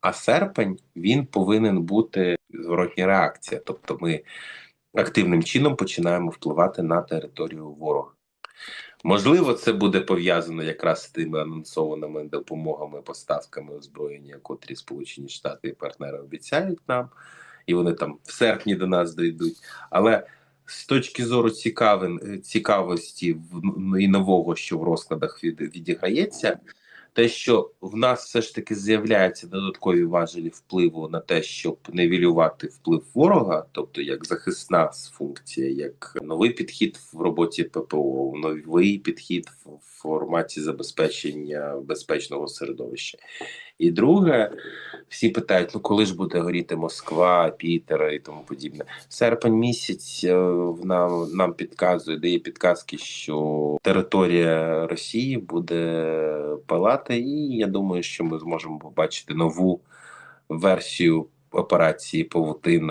А серпень він повинен бути зворотня реакція. Тобто, ми активним чином починаємо впливати на територію ворога. Можливо, це буде пов'язано якраз з тими анонсованими допомогами, поставками озброєння, котрі Сполучені Штати і партнери обіцяють нам, і вони там в серпні до нас дійдуть. Але з точки зору цікавин, цікавості і нового, що в розкладах від, відіграється, те, що в нас все ж таки з'являються додаткові важелі впливу на те, щоб невілювати вплив ворога, тобто як захисна функція, як новий підхід в роботі ППО, новий підхід в форматі забезпечення безпечного середовища. І друге, всі питають: ну коли ж буде горіти Москва, Пітера і тому подібне. Серпень місяць е, нам, нам підказує, дає підказки, що територія Росії буде палати, і я думаю, що ми зможемо побачити нову версію операції Павутина.